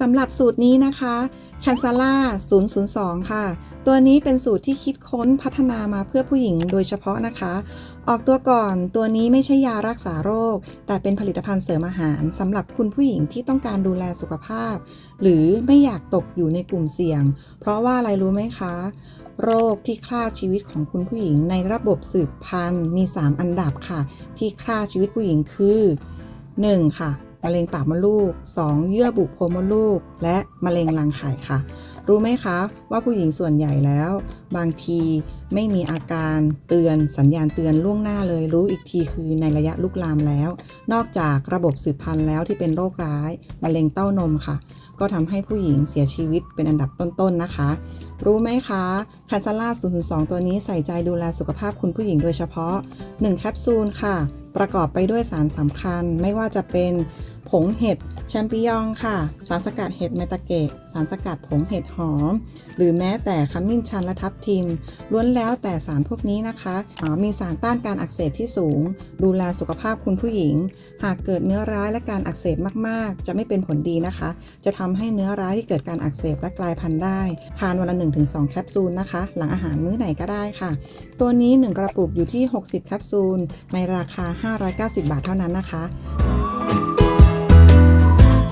สำหรับสูตรนี้นะคะคันซาร่า002 ค่ะ ตัวนี้เป็นสูตรที่คิดค้นพัฒนามาเพื่อผู้หญิงโดยเฉพาะนะคะ ออกตัวก่อนตัวนี้ไม่ใช่ยารักษาโรค แต่เป็นผลิตภัณฑ์เสริมอาหารสำหรับคุณผู้หญิงที่ต้องการดูแลสุขภาพ หรือไม่อยากตกอยู่ในกลุ่มเสี่ยง เพราะว่าอะไรรู้ไหมคะ โรคที่ฆ่าชีวิตของคุณผู้หญิงในระบบสืบพันธุ์มี 3 อันดับค่ะ ที่ฆ่าชีวิตผู้หญิงคือ 1. ค่ะ มะเร็งปากมดลูก 2. เยื่อบุโพรงมดลูก และมะเร็งรังไข่ค่ะ รู้ไหมคะว่าผู้หญิงส่วนใหญ่แล้ว บางทีไม่มีอาการเตือนสัญญาณเตือนล่วงหน้าเลย รู้อีกทีคือในระยะลุกลามแล้ว นอกจากระบบสืบพันธุ์แล้วที่เป็นโรคร้ายมะเร็งเต้านมค่ะ ก็ทำให้ผู้หญิงเสียชีวิตเป็นอันดับต้นๆนะคะ รู้ไหมคะคันซาร่า002 ตัวนี้ใส่ใจดูแลสุขภาพคุณผู้หญิงโดยเฉพาะ 1 แคปซูลค่ะ ประกอบไปด้วยสารสำคัญไม่ว่าจะเป็น ผงเห็ดแชมปิญองค่ะ สารสกัดเห็ดเมตาเกะสารสกัดผงเห็ดหอม หรือแม้แต่ขมิ้นชันและทับทิม ล้วนแล้วแต่สารพวกนี้นะคะมีสารต้านการอักเสบที่สูง ดูแลสุขภาพคุณผู้หญิง หากเกิดเนื้อร้ายและการอักเสบมากๆ จะไม่เป็นผลดีนะคะ จะทำให้เนื้อร้ายที่เกิดการอักเสบและกลายพันธุ์ได้ ทานวันละ 1-2 แคปซูลนะคะ หลังอาหารมื้อไหนก็ได้ค่ะ ตัวนี้ 1 กระปุกอยู่ที่ 60 แคปซูล ในราคา 590 บาทเท่านั้นนะคะ